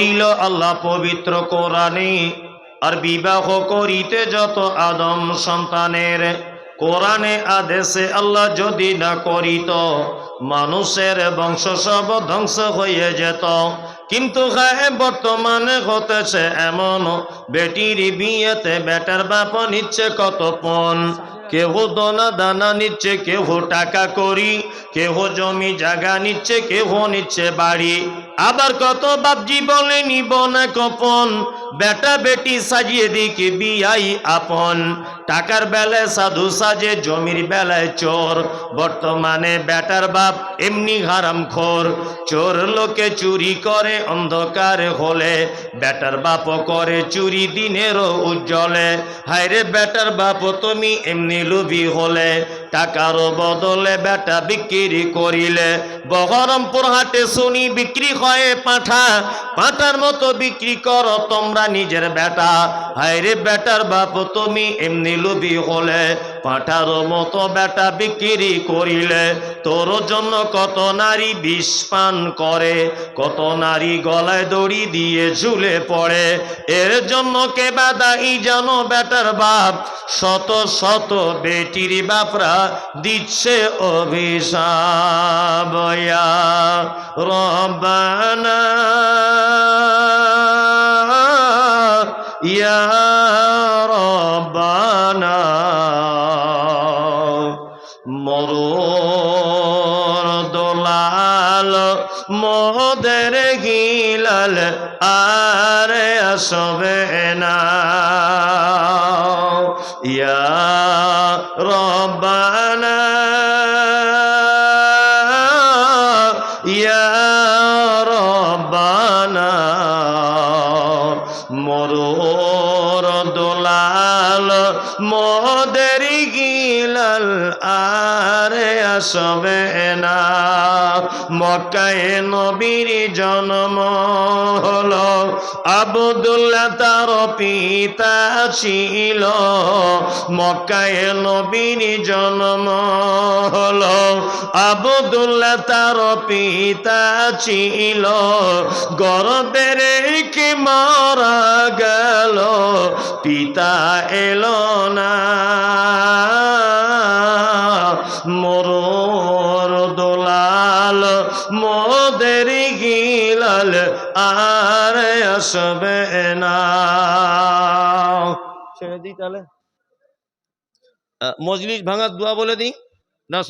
দিল আল্লাহ পবিত্র কোরআনে, আর বিবাহ করিতে যত আদম সন্তানের, কোরআনে আদেশে আল্লাহ যদি না করিত, মানুষের বংশ সব ধ্বংস হয়ে যেত। কিন্তু বর্তমানে হতেছে এমন, বেটির বিয়েতে বেটার বাপ নিচ্ছে কত পণ। কেহ দোনা দানা নিচ্ছে, কেহ টাকা করি কেহ জমি জায়গা নিচ্ছে, কেহ নিচ্ছে বাড়ি। আবার কত বাপজি বলে নিব না কপন? বেটা বেটি সাজিয়ে দিকে বিয়াই আপন। টাকার বেলায় সাধু সাজে, জমির বেলায় চোর। বর্তমানে বেটার বাপ এমনি হারাম খোর চোর লোকে চুরি করে অন্ধকার হলে, বেটার বাপ করে চুরি দিনেরও উজ্জ্বলে। হায়রে বেটার বাপ তুমি এমনি লুবি হলে। টাকার বদলে বেটা বিক্রি করিলে। বহরমপুর হাটে শুনি বিক্রি হয় পাঠা। পাঠার মতো বিক্রি করো তোমরা নিজের বেটা। হায়রে বেটার বাপ, তুমি এমনি লুবি হলে। পাঠার মতো বেটা বিক্রি করিলে। তোর জন্য কত নারী বিষ পান করে। কত নারী গলায় দড়ি দিয়ে ঝুলে পড়ে। এর জন্য কে বাদাই জানো বেটার বাপ? শত শত বেটির বাপরা দিচ্ছে অভিশাপ ইয়া রব্বানা। ইয়া রব্বানা। মরুর দোলাল মোদের গিলাল আর আসবে না। ইয়া ইয়া রব্বানা মরুর দোলাল মোদের গিলাল আর আসবে না। মক্কায় নবীর জন্ম হলো, আবদুল্লাহ তার পিতা ছিল। মক্কায় নবীর জন্ম হলো, আবদুল্লাহ তার পিতা ছিল। গর্বের কি মারা গেল? পিতা এলো না। মোর দোলাল, মোদের গিলাল আর আসবে না। ছেড়ে দিই তাহলে? মজলিস ভাঙার দোয়া বলে দিই? না